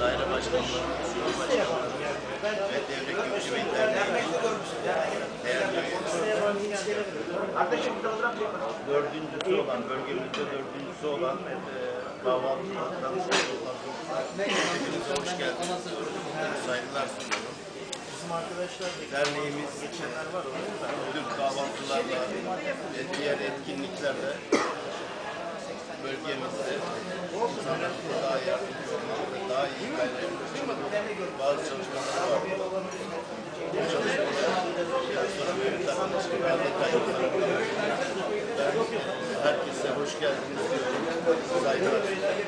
Daire Başkanları ve Devlet üyeleri. Dördüncüsü olan, bölgemizde dördüncüsü olan e, kahvaltılardan hepinize hoş geldiniz. Saygılar sunuyorum. Derneğimiz bu tür kahvaltılarla ve diğer etkinliklerle bölgemizde insanlarımıza daha yardımcı olmak ve daha iyi hallerimiz için bazı çalışmalar var. Bu çalışmalar daha olarak Ben herkese hoş geldiniz diyorum. Saygılar sunuyorum.